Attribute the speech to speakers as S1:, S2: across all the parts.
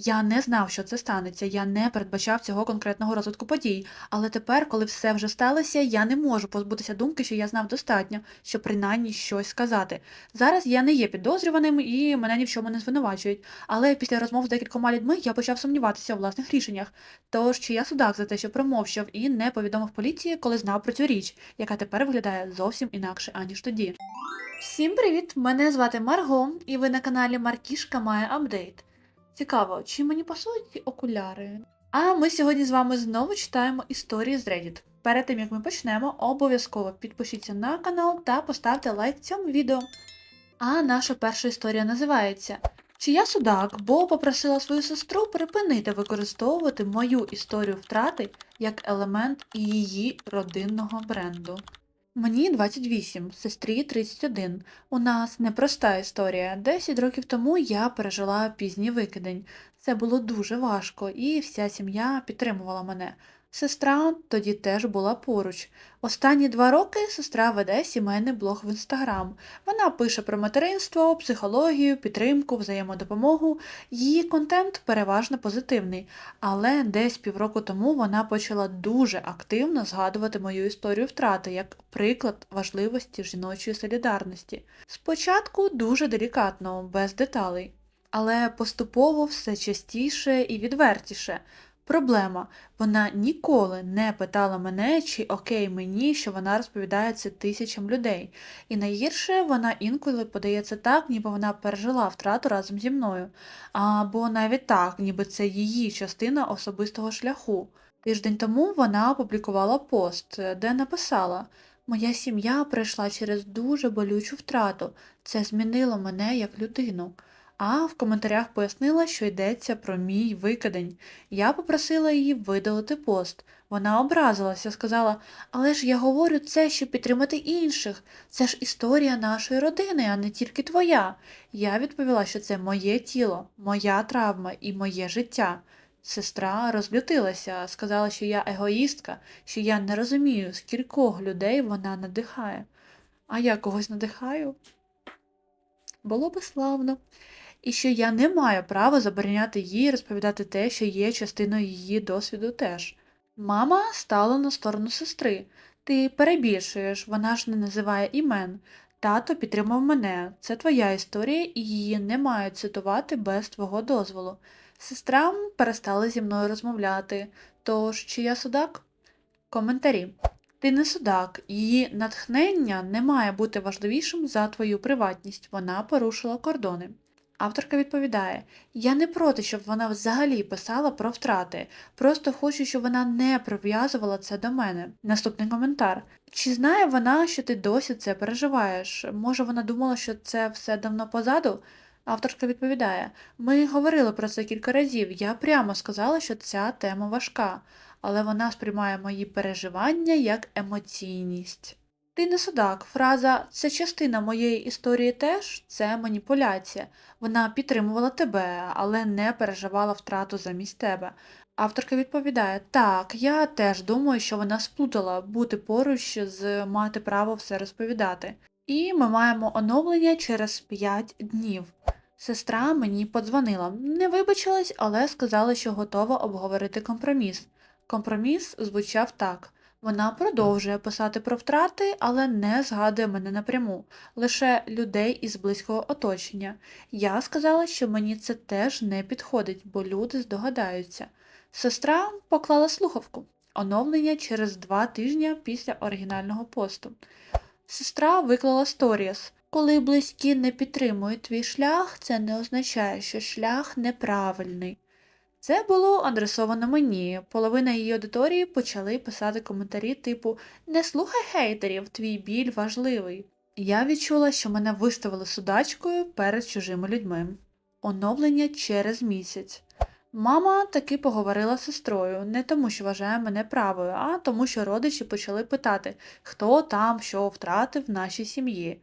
S1: Я не знав, що це станеться, я не передбачав цього конкретного розвитку подій, але тепер, коли все вже сталося, я не можу позбутися думки, що я знав достатньо, щоб принаймні щось сказати. Зараз я не є підозрюваним і мене ні в чому не звинувачують, але після розмов з декількома людьми я почав сумніватися у власних рішеннях. Тож чи я судак за те, що промовчав і не повідомив поліції, коли знав про цю річ, яка тепер виглядає зовсім інакше, аніж тоді. Всім привіт! Мене звати Марго, і ви на каналі Маркішка має апдейт. Цікаво, чи мені пасують ці окуляри? А ми сьогодні з вами знову читаємо історії з Reddit. Перед тим як ми почнемо, обов'язково підпишіться на канал та поставте лайк цьому відео. А наша перша історія називається Чи я судак, бо попросила свою сестру припинити використовувати мою історію втрати як елемент її родинного бренду. Мені 28, сестрі 31. У нас непроста історія. 10 років тому я пережила пізній викидень. Це було дуже важко, і вся сім'я підтримувала мене. Сестра тоді теж була поруч. Останні два роки сестра веде сімейний блог в інстаграм. Вона пише про материнство, психологію, підтримку, взаємодопомогу. Її контент переважно позитивний, але десь півроку тому вона почала дуже активно згадувати мою історію втрати як приклад важливості жіночої солідарності. Спочатку дуже делікатно, без деталей, але поступово все частіше і відвертіше. Проблема вона ніколи не питала мене, чи окей мені, що вона розповідає це тисячам людей. І найгірше вона інколи подається так, ніби вона пережила втрату разом зі мною, або навіть так, ніби це її частина особистого шляху. Тиждень тому вона опублікувала пост, де написала: Моя сім'я пройшла через дуже болючу втрату. Це змінило мене як людину. А в коментарях пояснила, що йдеться про мій викидень. Я попросила її видалити пост. Вона образилася, сказала, але ж я говорю це, щоб підтримати інших. Це ж історія нашої родини, а не тільки твоя. Я відповіла, що це моє тіло, моя травма і моє життя. Сестра розлютилася, сказала, що я егоїстка, що я не розумію, скількох людей вона надихає. А я когось надихаю? Було би славно і що я не маю права забороняти їй розповідати те, що є частиною її досвіду теж. Мама стала на сторону сестри. Ти перебільшуєш, вона ж не називає імен. Тато підтримав мене. Це твоя історія, і її не мають цитувати без твого дозволу. Сестра перестала зі мною розмовляти. Тож, чи я судак? Коментарі. Ти не судак, її натхнення не має бути важливішим за твою приватність. Вона порушила кордони. Авторка відповідає: Я не проти, щоб вона взагалі писала про втрати, просто хочу, щоб вона не прив'язувала це до мене. Наступний коментар. Чи знає вона, що ти досі це переживаєш? Може, вона думала, що це все давно позаду? Авторка відповідає: Ми говорили про це кілька разів. Я прямо сказала, що ця тема важка, але вона сприймає мої переживання як емоційність. Ти не судак. Фраза це частина моєї історії теж це маніпуляція. Вона підтримувала тебе, але не переживала втрату замість тебе. Авторка відповідає: Так, я теж думаю, що вона сплутала бути поруч з мати право все розповідати. І ми маємо оновлення через 5 днів. Сестра мені подзвонила, не вибачилась, але сказала, що готова обговорити компроміс. Компроміс звучав так. Вона продовжує писати про втрати, але не згадує мене напряму, лише людей із близького оточення. Я сказала, що мені це теж не підходить, бо люди здогадаються. Сестра поклала слухавку. Оновлення через два тижні після оригінального посту. Сестра виклала сторіс. Коли близькі не підтримують твій шлях, це не означає, що шлях неправильний. Це було адресовано мені. Половина її аудиторії почали писати коментарі типу Не слухай хейтерів, твій біль важливий. Я відчула, що мене виставили судачкою перед чужими людьми. Оновлення через місяць. Мама таки поговорила з сестрою, не тому, що вважає мене правою, а тому, що родичі почали питати, хто там що втратив в нашій сім'ї.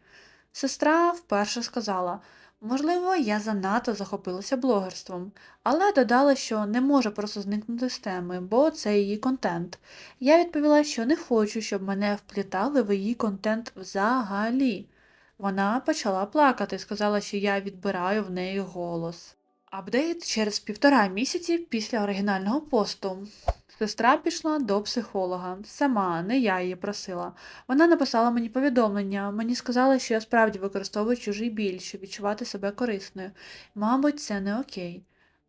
S1: Сестра вперше сказала Можливо, я занадто захопилася блогерством, але додала, що не може просто зникнути з теми, бо це її контент. Я відповіла, що не хочу, щоб мене вплітали в її контент взагалі. Вона почала плакати, сказала, що я відбираю в неї голос. Апдейт через півтора місяці після оригінального посту. Сестра пішла до психолога. Сама, не я її просила. Вона написала мені повідомлення. Мені сказали, що я справді використовую чужий біль, щоб відчувати себе корисною. Мабуть, це не окей.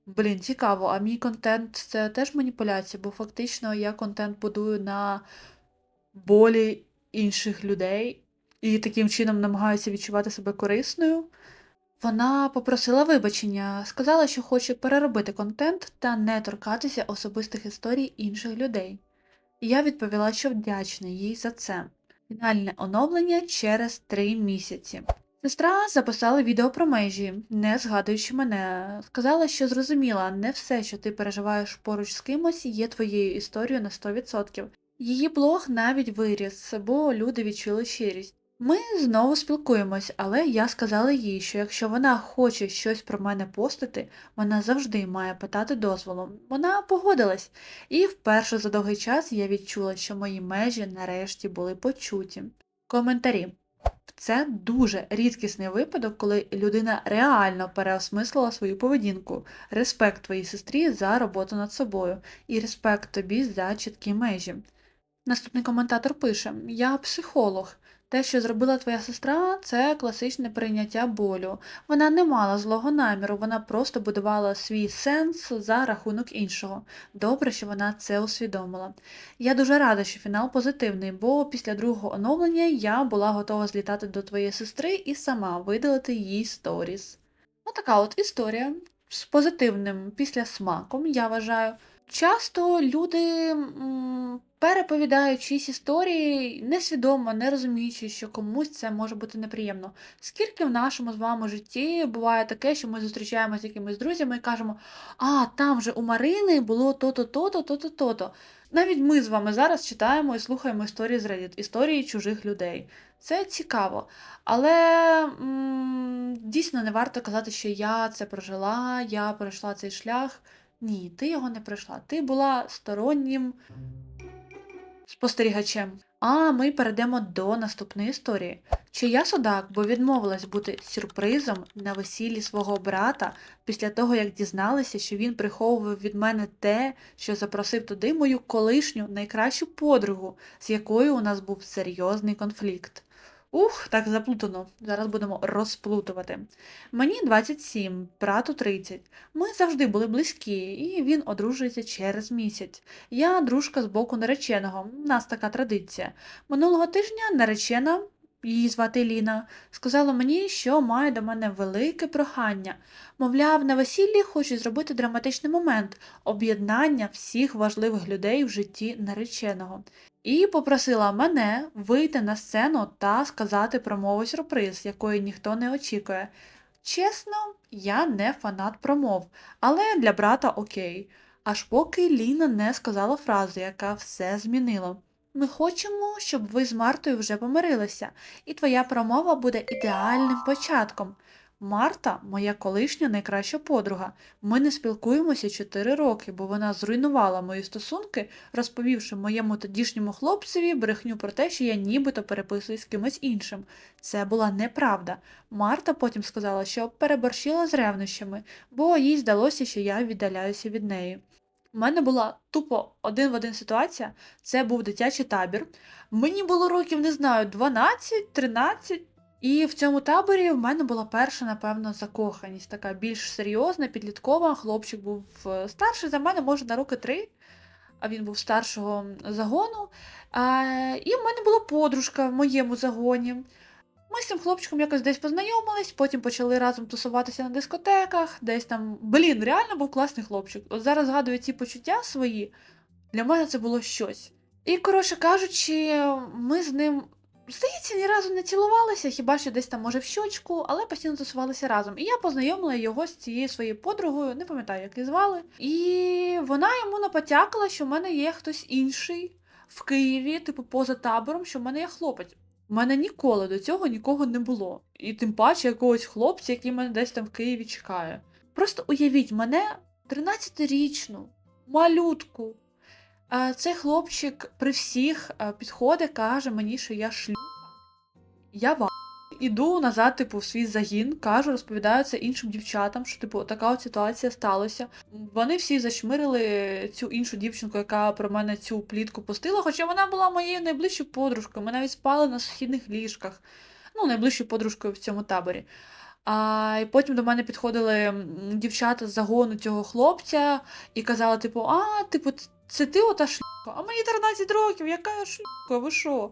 S1: Блін, цікаво, а мій контент це теж маніпуляція, бо фактично я контент будую на болі інших людей і таким чином намагаюся відчувати себе корисною. Вона попросила вибачення, сказала, що хоче переробити контент та не торкатися особистих історій інших людей. Я відповіла, що вдячна їй за це. Фінальне оновлення через три місяці. Сестра записала відео про межі, не згадуючи мене. Сказала, що зрозуміла, не все, що ти переживаєш поруч з кимось, є твоєю історією на 100%. Її блог навіть виріс, бо люди відчули щирість. Ми знову спілкуємось, але я сказала їй, що якщо вона хоче щось про мене постити, вона завжди має питати дозволу. Вона погодилась, і вперше за довгий час я відчула, що мої межі нарешті були почуті. Коментарі. Це дуже рідкісний випадок, коли людина реально переосмислила свою поведінку. Респект твоїй сестрі за роботу над собою і респект тобі за чіткі межі. Наступний коментатор пише: Я психолог. Те, що зробила твоя сестра, це класичне прийняття болю. Вона не мала злого наміру, вона просто будувала свій сенс за рахунок іншого. Добре, що вона це усвідомила. Я дуже рада, що фінал позитивний, бо після другого оновлення я була готова злітати до твоєї сестри і сама видалити їй сторіс. Отака от історія з позитивним післясмаком, я вважаю. Часто люди переповідають чиїсь історії, несвідомо, не розуміючи, що комусь це може бути неприємно. Скільки в нашому з вами житті буває таке, що ми зустрічаємося з якимись друзями і кажемо, а там же у Марини було то-то, то-то, то-то, то-то. Навіть ми з вами зараз читаємо і слухаємо історії з Reddit, історії чужих людей. Це цікаво. Але м, дійсно не варто казати, що я це прожила, я пройшла цей шлях. Ні, ти його не пройшла. Ти була стороннім спостерігачем. А ми перейдемо до наступної історії. Чи я судак, бо відмовилась бути сюрпризом на весіллі свого брата після того, як дізналася, що він приховував від мене те, що запросив туди мою колишню найкращу подругу, з якою у нас був серйозний конфлікт. Ух, так заплутано. Зараз будемо розплутувати. Мені 27, брату 30. Ми завжди були близькі, і він одружується через місяць. Я дружка з боку нареченого, у нас така традиція. Минулого тижня наречена, її звати Ліна, сказала мені, що має до мене велике прохання. Мовляв, на весіллі хоче зробити драматичний момент об'єднання всіх важливих людей в житті нареченого. І попросила мене вийти на сцену та сказати промову сюрприз, якої ніхто не очікує. Чесно, я не фанат промов, але для брата окей. Аж поки Ліна не сказала фразу, яка все змінила. Ми хочемо, щоб ви з Мартою вже помирилися, і твоя промова буде ідеальним початком. Марта моя колишня найкраща подруга. Ми не спілкуємося 4 роки, бо вона зруйнувала мої стосунки, розповівши моєму тодішньому хлопцеві брехню про те, що я нібито переписуюсь з кимось іншим. Це була неправда. Марта потім сказала, що переборщила з ревнощами, бо їй здалося, що я віддаляюся від неї. У мене була тупо один в один ситуація. Це був дитячий табір. Мені було років, не знаю, 12-13. І в цьому таборі в мене була перша, напевно, закоханість, така більш серйозна, підліткова. Хлопчик був е, старший за мене, може, на роки три, а він був старшого загону. А, і в мене була подружка в моєму загоні. Ми з цим хлопчиком якось десь познайомились, потім почали разом тусуватися на дискотеках, десь там. Блін, реально був класний хлопчик. От зараз згадую ці почуття свої. Для мене це було щось. І, коротше кажучи, ми з ним, здається, ні разу не цілувалися, хіба що десь там, може, в щочку, але постійно тусувалися разом. І я познайомила його з цією своєю подругою, не пам'ятаю, як її звали. І вона йому напотякала, що в мене є хтось інший в Києві, типу, поза табором, що в мене є хлопець. У мене ніколи до цього нікого не було. І тим паче якогось хлопця, який мене десь там в Києві чекає. Просто уявіть мене 13-річну, малютку. Цей хлопчик при всіх е, підходить, каже мені, що я шлюха. Я ва. Іду назад, типу, в свій загін, кажу, розповідаю це іншим дівчатам, що типу така от ситуація сталася. Вони всі зашмирили цю іншу дівчинку, яка про мене цю плітку пустила, хоча вона була моєю найближчою подружкою. Ми навіть спали на сусідних ліжках, ну, найближчою подружкою в цьому таборі. А і потім до мене підходили дівчата з загону цього хлопця і казали, типу, а, типу, це ти ота шлюха? А мені 13 років, яка шлюха, ви що?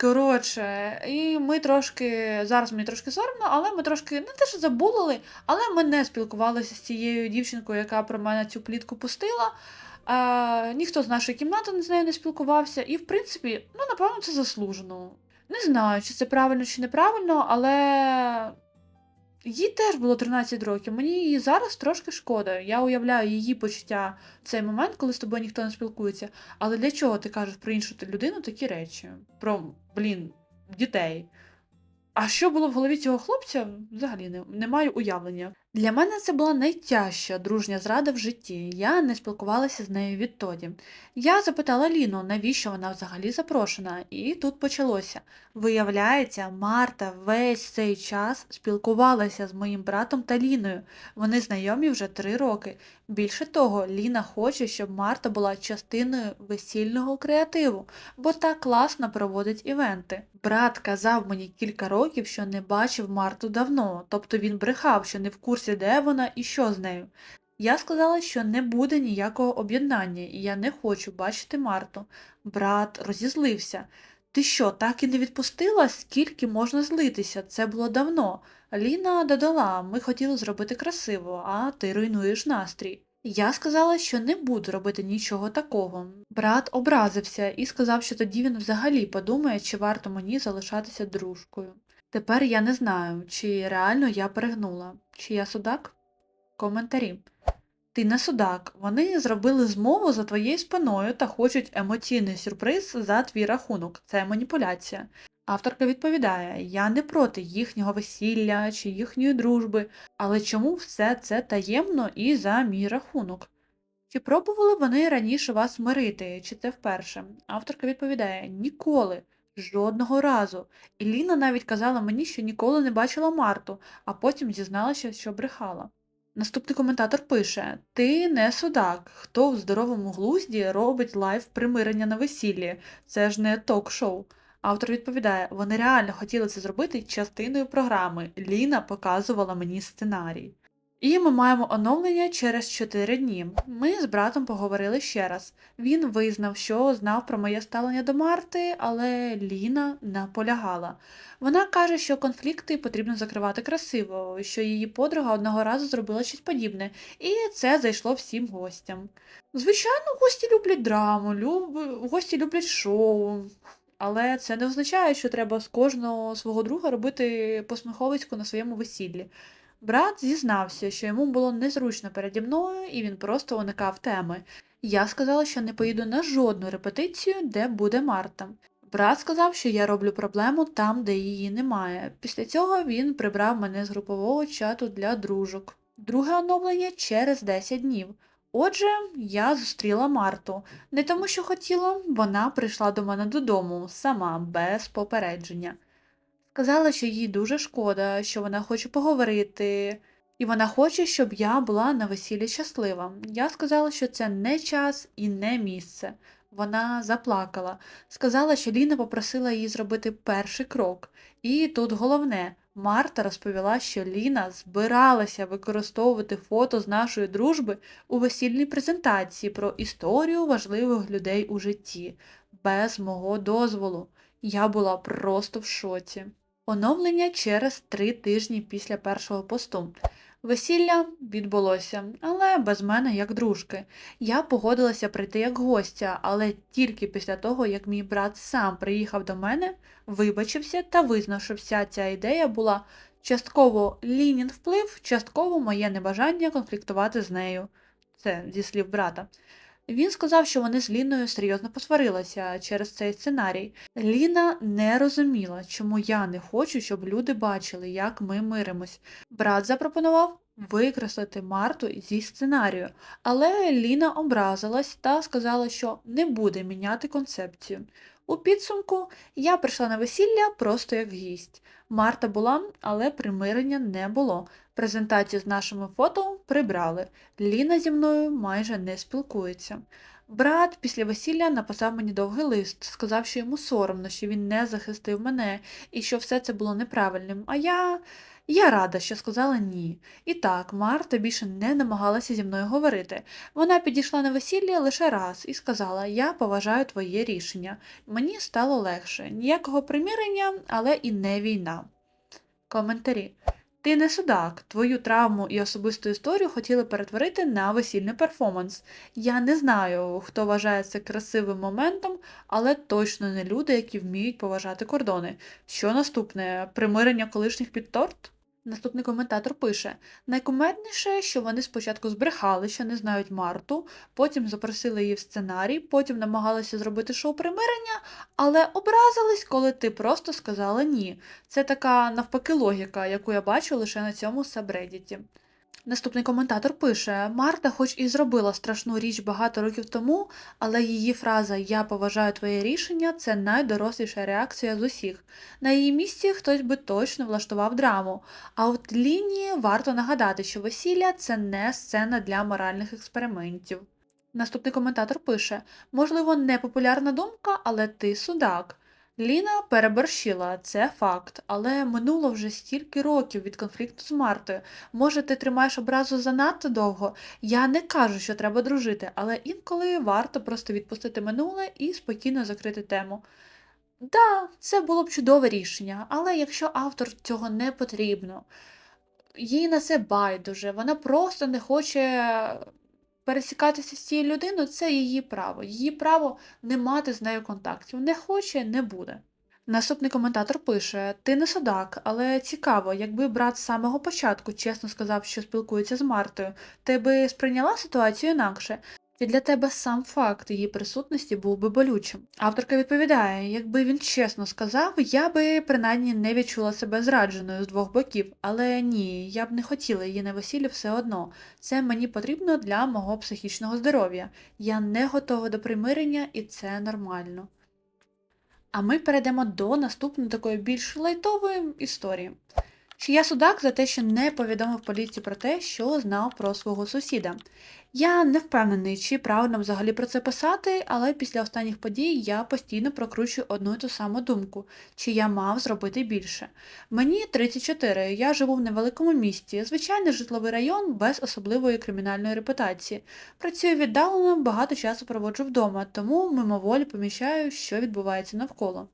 S1: Коротше, і ми трошки, зараз мені трошки соромно, але ми трошки не те, що забулили, але ми не спілкувалися з цією дівчинкою, яка про мене цю плітку пустила. А, ніхто з нашої кімнати з нею не спілкувався, і в принципі, ну, напевно, це заслужено. Не знаю, чи це правильно, чи неправильно, але їй теж було 13 років. Мені її зараз трошки шкода. Я уявляю її почуття в цей момент, коли з тобою ніхто не спілкується. Але для чого ти кажеш про іншу людину такі речі? Про, блін, дітей. А що було в голові цього хлопця, взагалі не, не маю уявлення. Для мене це була найтяжча дружня зрада в житті. Я не спілкувалася з нею відтоді. Я запитала Ліну, навіщо вона взагалі запрошена, і тут почалося. Виявляється, Марта весь цей час спілкувалася з моїм братом та Ліною. Вони знайомі вже три роки. Більше того, Ліна хоче, щоб Марта була частиною весільного креативу, бо так класно проводить івенти. Брат казав мені кілька років, що не бачив Марту давно, тобто він брехав, що не в курсі, де вона і що з нею. Я сказала, що не буде ніякого об'єднання, і я не хочу бачити Марту. Брат розізлився. Ти що, так і не відпустила? Скільки можна злитися? Це було давно. Ліна додала, ми хотіли зробити красиво, а ти руйнуєш настрій. Я сказала, що не буду робити нічого такого. Брат образився і сказав, що тоді він взагалі подумає, чи варто мені залишатися дружкою. Тепер я не знаю, чи реально я перегнула, чи я судак? Коментарі. Ти не судак. Вони зробили змову за твоєю спиною та хочуть емоційний сюрприз за твій рахунок. Це маніпуляція. Авторка відповідає: Я не проти їхнього весілля чи їхньої дружби, але чому все це таємно і за мій рахунок? Чи пробували вони раніше вас мирити, чи це вперше? Авторка відповідає: Ніколи, жодного разу. І Ліна навіть казала мені, що ніколи не бачила Марту, а потім дізналася, що брехала. Наступний коментатор пише: Ти не судак. Хто в здоровому глузді робить лайв примирення на весіллі? Це ж не ток-шоу. Автор відповідає: вони реально хотіли це зробити частиною програми. Ліна показувала мені сценарій. І ми маємо оновлення через 4 дні. Ми з братом поговорили ще раз. Він визнав, що знав про моє ставлення до Марти, але Ліна наполягала. Вона каже, що конфлікти потрібно закривати красиво, що її подруга одного разу зробила щось подібне, і це зайшло всім гостям. Звичайно, гості люблять драму, люб... гості люблять шоу. Але це не означає, що треба з кожного свого друга робити посміховисько на своєму весіллі. Брат зізнався, що йому було незручно переді мною, і він просто уникав теми. Я сказала, що не поїду на жодну репетицію, де буде Марта. Брат сказав, що я роблю проблему там, де її немає. Після цього він прибрав мене з групового чату для дружок. Друге оновлення через 10 днів. Отже, я зустріла Марту. Не тому, що хотіла, вона прийшла до мене додому сама, без попередження. Сказала, що їй дуже шкода, що вона хоче поговорити, і вона хоче, щоб я була на весіллі щаслива. Я сказала, що це не час і не місце. Вона заплакала, сказала, що Ліна попросила її зробити перший крок. І тут головне, Марта розповіла, що Ліна збиралася використовувати фото з нашої дружби у весільній презентації про історію важливих людей у житті, без мого дозволу. Я була просто в шоці. Оновлення через три тижні після першого посту. Весілля відбулося, але без мене як дружки. Я погодилася прийти як гостя, але тільки після того, як мій брат сам приїхав до мене, вибачився та визнав, що вся ця ідея була частково Лінін вплив, частково моє небажання конфліктувати з нею. Це зі слів брата. Він сказав, що вони з Ліною серйозно посварилися через цей сценарій. Ліна не розуміла, чому я не хочу, щоб люди бачили, як ми миримось. Брат запропонував викреслити Марту зі сценарію, але Ліна образилась та сказала, що не буде міняти концепцію. У підсумку я прийшла на весілля просто як гість. Марта була, але примирення не було. Презентацію з нашими фото прибрали. Ліна зі мною майже не спілкується. Брат після весілля написав мені довгий лист, сказав, що йому соромно, що він не захистив мене і що все це було неправильним. А я. Я рада, що сказала ні. І так, Марта більше не намагалася зі мною говорити. Вона підійшла на весілля лише раз і сказала: Я поважаю твоє рішення. Мені стало легше. Ніякого примирення, але і не війна. Коментарі. Ти не судак. Твою травму і особисту історію хотіли перетворити на весільний перформанс. Я не знаю, хто вважає це красивим моментом, але точно не люди, які вміють поважати кордони. Що наступне? Примирення колишніх під торт? Наступний коментатор пише: найкумедніше, що вони спочатку збрехали, що не знають Марту, потім запросили її в сценарій, потім намагалися зробити шоу примирення, але образились, коли ти просто сказала ні. Це така навпаки логіка, яку я бачу лише на цьому сабредіті. Наступний коментатор пише: Марта, хоч і зробила страшну річ багато років тому, але її фраза Я поважаю твоє рішення це найдоросліша реакція з усіх. На її місці хтось би точно влаштував драму. А от лінії варто нагадати, що весілля це не сцена для моральних експериментів. Наступний коментатор пише: можливо, непопулярна думка, але ти судак. Ліна переборщила, це факт, але минуло вже стільки років від конфлікту з Мартою. Може, ти тримаєш образу занадто довго? Я не кажу, що треба дружити, але інколи варто просто відпустити минуле і спокійно закрити тему. Да, це було б чудове рішення, але якщо автор цього не потрібно, їй на це байдуже, вона просто не хоче пересікатися з цією людиною, це її право. Її право не мати з нею контактів. Не хоче, не буде. Наступний коментатор пише: Ти не судак, але цікаво, якби брат з самого початку чесно сказав, що спілкується з Мартою, ти би сприйняла ситуацію інакше. І для тебе сам факт її присутності був би болючим. Авторка відповідає: якби він чесно сказав, я би принаймні не відчула себе зрадженою з двох боків, але ні, я б не хотіла її на весіллі все одно. Це мені потрібно для мого психічного здоров'я. Я не готова до примирення, і це нормально. А ми перейдемо до наступної такої більш лайтової історії. Чи я судак за те, що не повідомив поліції про те, що знав про свого сусіда. Я не впевнений, чи правильно взагалі про це писати, але після останніх подій я постійно прокручую одну і ту саму думку, чи я мав зробити більше. Мені 34, я живу в невеликому місті, звичайний житловий район без особливої кримінальної репутації. Працюю віддалено, багато часу проводжу вдома, тому мимоволі помічаю, що відбувається навколо.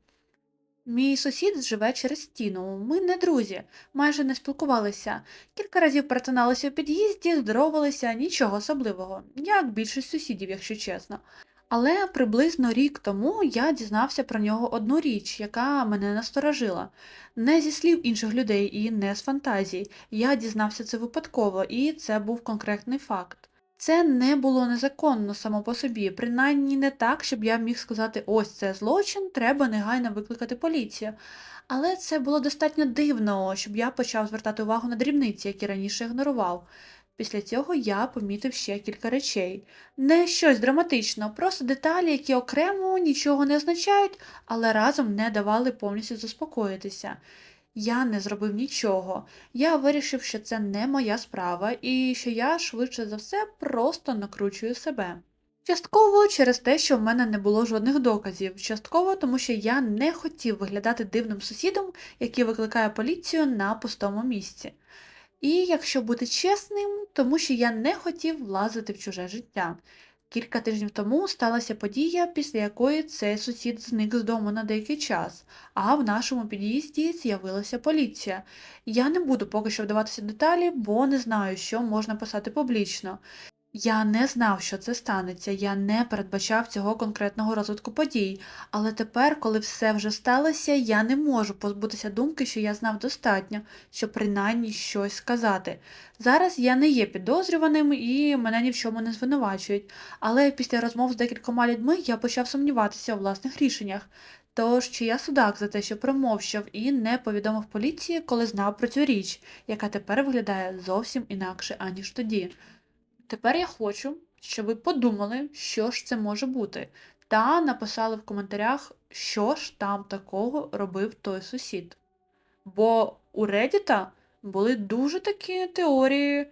S1: Мій сусід живе через стіну. Ми не друзі, майже не спілкувалися. Кілька разів перетиналися у під'їзді, здоровалися, нічого особливого, як більшість сусідів, якщо чесно. Але приблизно рік тому я дізнався про нього одну річ, яка мене насторожила. Не зі слів інших людей і не з фантазій. Я дізнався це випадково, і це був конкретний факт. Це не було незаконно само по собі, принаймні не так, щоб я міг сказати, ось це злочин, треба негайно викликати поліцію. Але це було достатньо дивно, щоб я почав звертати увагу на дрібниці, які раніше ігнорував. Після цього я помітив ще кілька речей. Не щось драматично, просто деталі, які окремо нічого не означають, але разом не давали повністю заспокоїтися. Я не зробив нічого. Я вирішив, що це не моя справа і що я швидше за все просто накручую себе. Частково через те, що в мене не було жодних доказів, частково тому, що я не хотів виглядати дивним сусідом, який викликає поліцію на пустому місці. І якщо бути чесним, тому що я не хотів влазити в чуже життя. Кілька тижнів тому сталася подія, після якої цей сусід зник з дому на деякий час, а в нашому під'їзді з'явилася поліція. Я не буду поки що вдаватися деталі, бо не знаю, що можна писати публічно. Я не знав, що це станеться, я не передбачав цього конкретного розвитку подій, але тепер, коли все вже сталося, я не можу позбутися думки, що я знав достатньо, щоб принаймні щось сказати. Зараз я не є підозрюваним і мене ні в чому не звинувачують, але після розмов з декількома людьми я почав сумніватися у власних рішеннях. Тож, чи я судак за те, що промовчав і не повідомив поліції, коли знав про цю річ, яка тепер виглядає зовсім інакше, аніж тоді. Тепер я хочу, щоб ви подумали, що ж це може бути, та написали в коментарях, що ж там такого робив той сусід. Бо у Редіта були дуже такі теорії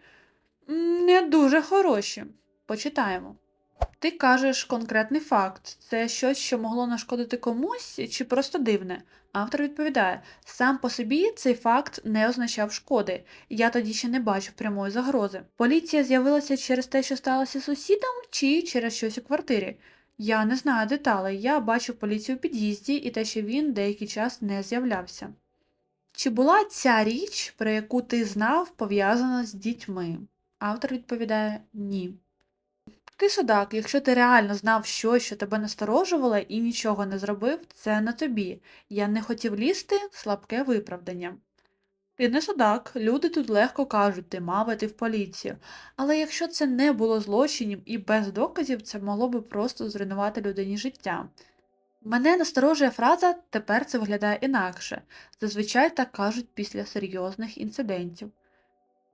S1: не дуже хороші. Почитаємо. Ти кажеш конкретний факт. Це щось, що могло нашкодити комусь, чи просто дивне? Автор відповідає: сам по собі цей факт не означав шкоди. Я тоді ще не бачив прямої загрози. Поліція з'явилася через те, що сталося сусідом, чи через щось у квартирі. Я не знаю деталей. Я бачив поліцію у під'їзді і те, що він деякий час не з'являвся. Чи була ця річ, про яку ти знав, пов'язана з дітьми? Автор відповідає ні. Ти судак, якщо ти реально знав щось, що тебе насторожувало і нічого не зробив, це на тобі. Я не хотів лізти слабке виправдання. Ти не судак, люди тут легко кажуть, ти мав іти в поліцію. Але якщо це не було злочинів і без доказів, це могло би просто зруйнувати людині життя. Мене насторожує фраза тепер це виглядає інакше. Зазвичай так кажуть після серйозних інцидентів.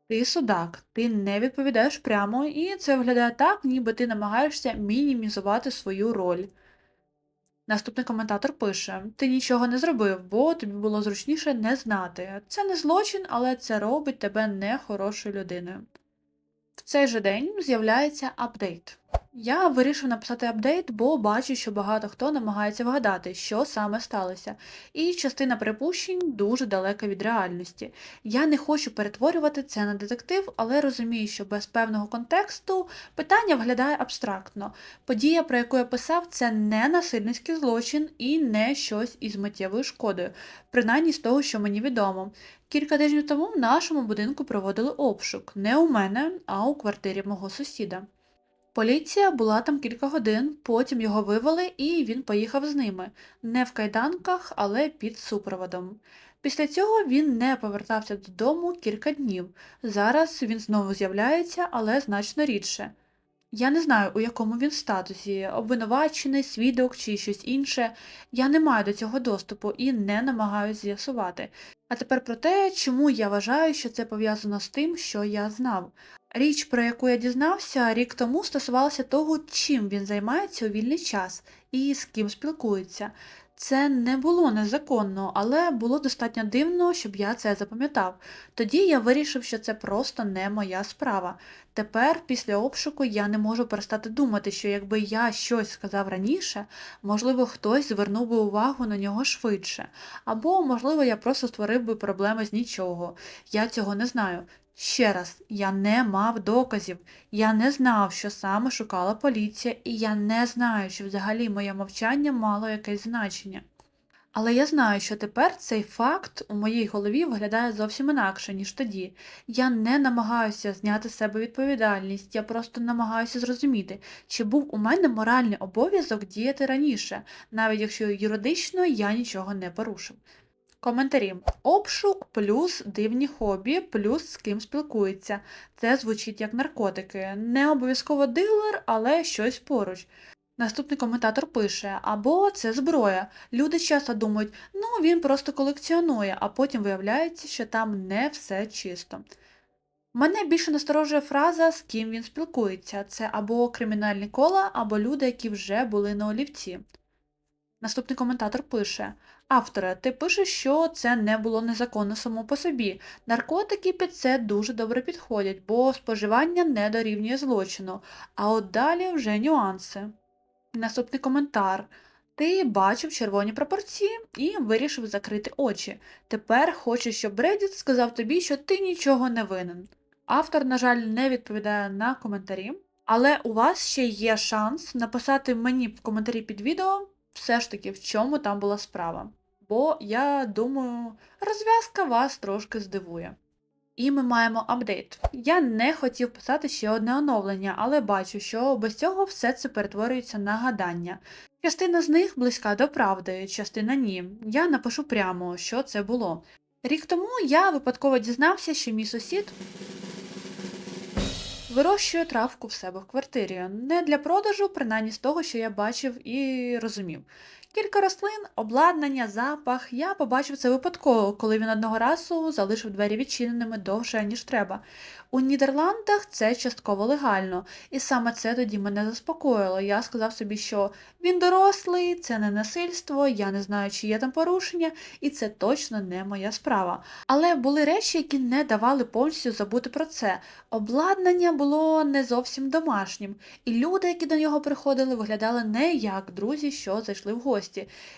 S1: Ти судак, ти не відповідаєш прямо, і це виглядає так, ніби ти намагаєшся мінімізувати свою роль. Наступний коментатор пише: Ти нічого не зробив, бо тобі було зручніше не знати. Це не злочин, але це робить тебе нехорошою людиною. В цей же день з'являється апдейт. Я вирішив написати апдейт, бо бачу, що багато хто намагається вгадати, що саме сталося, і частина припущень дуже далека від реальності. Я не хочу перетворювати це на детектив, але розумію, що без певного контексту питання виглядає абстрактно. Подія, про яку я писав, це не насильницький злочин і не щось із миттєвою шкодою, принаймні з того, що мені відомо. Кілька тижнів тому в нашому будинку проводили обшук не у мене, а у квартирі мого сусіда. Поліція була там кілька годин, потім його вивели і він поїхав з ними, не в кайданках, але під супроводом. Після цього він не повертався додому кілька днів. Зараз він знову з'являється, але значно рідше. Я не знаю, у якому він статусі, обвинувачений, свідок чи щось інше. Я не маю до цього доступу і не намагаюся з'ясувати. А тепер про те, чому я вважаю, що це пов'язано з тим, що я знав. Річ, про яку я дізнався рік тому, стосувалася того, чим він займається у вільний час і з ким спілкується. Це не було незаконно, але було достатньо дивно, щоб я це запам'ятав. Тоді я вирішив, що це просто не моя справа. Тепер, після обшуку, я не можу перестати думати, що якби я щось сказав раніше, можливо, хтось звернув би увагу на нього швидше, або, можливо, я просто створив би проблеми з нічого. Я цього не знаю. Ще раз, я не мав доказів, я не знав, що саме шукала поліція, і я не знаю, чи взагалі моє мовчання мало якесь значення. Але я знаю, що тепер цей факт у моїй голові виглядає зовсім інакше, ніж тоді. Я не намагаюся зняти з себе відповідальність, я просто намагаюся зрозуміти, чи був у мене моральний обов'язок діяти раніше, навіть якщо юридично я нічого не порушив. Коментарі. Обшук плюс дивні хобі, плюс з ким спілкується. Це звучить як наркотики. Не обов'язково дилер, але щось поруч. Наступний коментатор пише: або це зброя. Люди часто думають, ну він просто колекціонує, а потім виявляється, що там не все чисто. Мене більше насторожує фраза, з ким він спілкується. Це або кримінальні кола, або люди, які вже були на олівці. Наступний коментатор пише: Авторе, ти пишеш, що це не було незаконно само по собі. Наркотики під це дуже добре підходять, бо споживання не дорівнює злочину. А от далі вже нюанси. Наступний коментар. Ти бачив червоні пропорції і вирішив закрити очі. Тепер хочеш, щоб Reddit сказав тобі, що ти нічого не винен. Автор, на жаль, не відповідає на коментарі, але у вас ще є шанс написати мені в коментарі під відео все ж таки, в чому там була справа. Бо, я думаю, розв'язка вас трошки здивує. І ми маємо апдейт. Я не хотів писати ще одне оновлення, але бачу, що без цього все це перетворюється на гадання. Частина з них близька до правди, частина ні. Я напишу прямо, що це було. Рік тому я випадково дізнався, що мій сусід Вирощую травку в себе в квартирі. Не для продажу, принаймні з того, що я бачив і розумів. Кілька рослин, обладнання, запах. Я побачив це випадково, коли він одного разу залишив двері відчиненими довше, ніж треба. У Нідерландах це частково легально, і саме це тоді мене заспокоїло. Я сказав собі, що він дорослий, це не насильство, я не знаю, чи є там порушення, і це точно не моя справа. Але були речі, які не давали повністю забути про це. Обладнання було не зовсім домашнім, і люди, які до нього приходили, виглядали не як друзі, що зайшли в гості.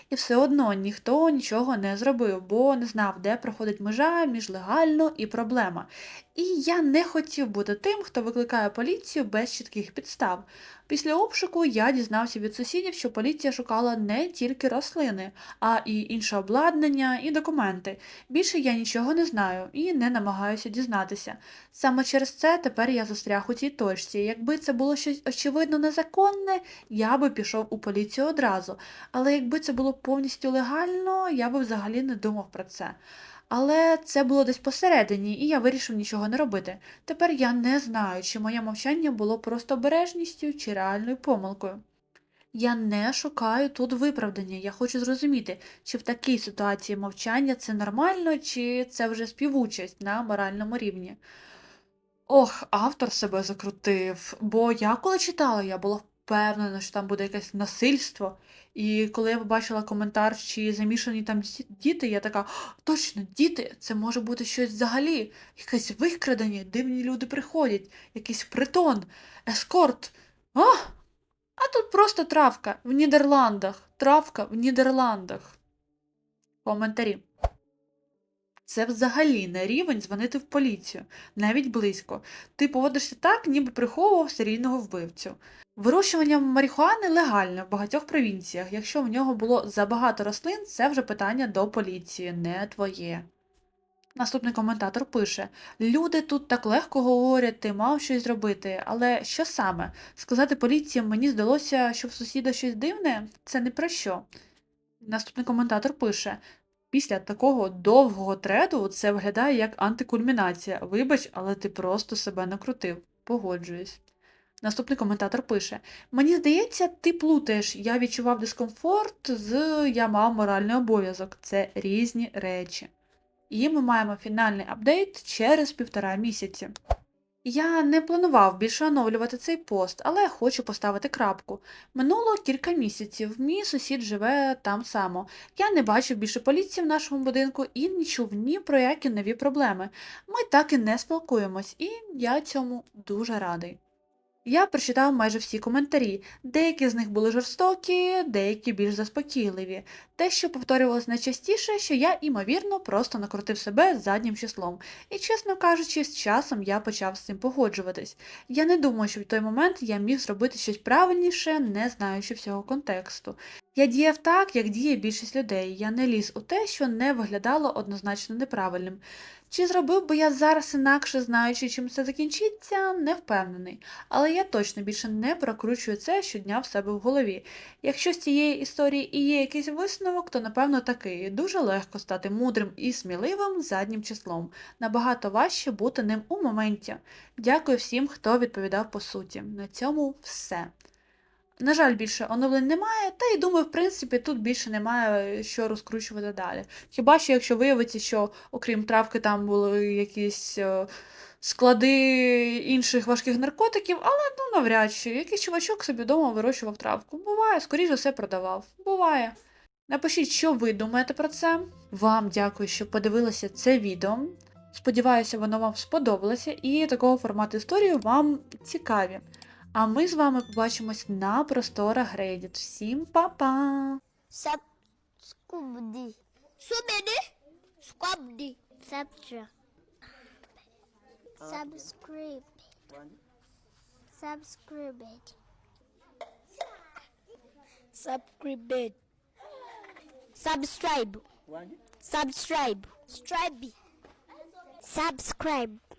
S1: І все одно ніхто нічого не зробив, бо не знав, де проходить межа між легально і проблема. І я не хотів бути тим, хто викликає поліцію без чітких підстав. Після обшуку я дізнався від сусідів, що поліція шукала не тільки рослини, а і інше обладнання, і документи. Більше я нічого не знаю і не намагаюся дізнатися. Саме через це тепер я застряг у цій точці. Якби це було щось очевидно незаконне, я би пішов у поліцію одразу. Але якби це було повністю легально, я би взагалі не думав про це. Але це було десь посередині, і я вирішив нічого не робити. Тепер я не знаю, чи моє мовчання було просто обережністю чи реальною помилкою. Я не шукаю тут виправдання. Я хочу зрозуміти, чи в такій ситуації мовчання це нормально, чи це вже співучасть на моральному рівні. Ох, автор себе закрутив, бо я коли читала, я була впевнена, що там буде якесь насильство. І коли я побачила коментар, чи замішані там діти, я така, точно, діти, це може бути щось взагалі, якесь викрадення, дивні люди приходять, якийсь притон, ескорт. А, а тут просто травка в Нідерландах. Травка в Нідерландах. Коментарі. Це взагалі не рівень дзвонити в поліцію, навіть близько. Ти поводишся так, ніби приховував серійного вбивцю. Вирощування марихуани легальне в багатьох провінціях. Якщо в нього було забагато рослин, це вже питання до поліції, не твоє. Наступний коментатор пише: Люди тут так легко говорять, ти мав щось зробити, але що саме? Сказати поліції мені здалося, що в сусіда щось дивне? Це не про що. Наступний коментатор пише: Після такого довгого треду це виглядає як антикульмінація. Вибач, але ти просто себе накрутив. Погоджуюсь. Наступний коментатор пише: Мені здається, ти плутаєш. Я відчував дискомфорт з я мав моральний обов'язок. Це різні речі. І ми маємо фінальний апдейт через півтора місяці. Я не планував більше оновлювати цей пост, але хочу поставити крапку. Минуло кілька місяців, мій сусід живе там само. Я не бачив більше поліції в нашому будинку і не чув ні про які нові проблеми. Ми так і не спілкуємось, і я цьому дуже радий. Я прочитав майже всі коментарі, деякі з них були жорстокі, деякі більш заспокійливі. Те, що повторювалось найчастіше, що я, імовірно, просто накрутив себе заднім числом. І, чесно кажучи, з часом я почав з цим погоджуватись. Я не думаю, що в той момент я міг зробити щось правильніше, не знаючи всього контексту. Я діяв так, як діє більшість людей. Я не ліз у те, що не виглядало однозначно неправильним. Чи зробив би я зараз інакше, знаючи, чим це закінчиться, не впевнений. Але я точно більше не прокручую це щодня в себе в голові. Якщо з цієї історії і є якийсь висновок, то напевно такий. Дуже легко стати мудрим і сміливим заднім числом. Набагато важче бути ним у моменті. Дякую всім, хто відповідав по суті. На цьому все. На жаль, більше оновлень немає, та й думаю, в принципі, тут більше немає що розкручувати далі. Хіба що, якщо виявиться, що окрім травки там були якісь е, склади інших важких наркотиків, але ну навряд чи якийсь чувачок собі вдома вирощував травку. Буває, скоріш за все продавав. Буває. Напишіть, що ви думаєте про це. Вам дякую, що подивилися це відео. Сподіваюся, воно вам сподобалося і такого формату історії вам цікаві. А ми з вами побачимось на просторах Reddit. Всім па-па!
S2: Sub Scooby. Scooby. Scooby. Subscribe. Subscribe. Subscribe. Subscribe. Subscribe. Subscribe. Subscribe.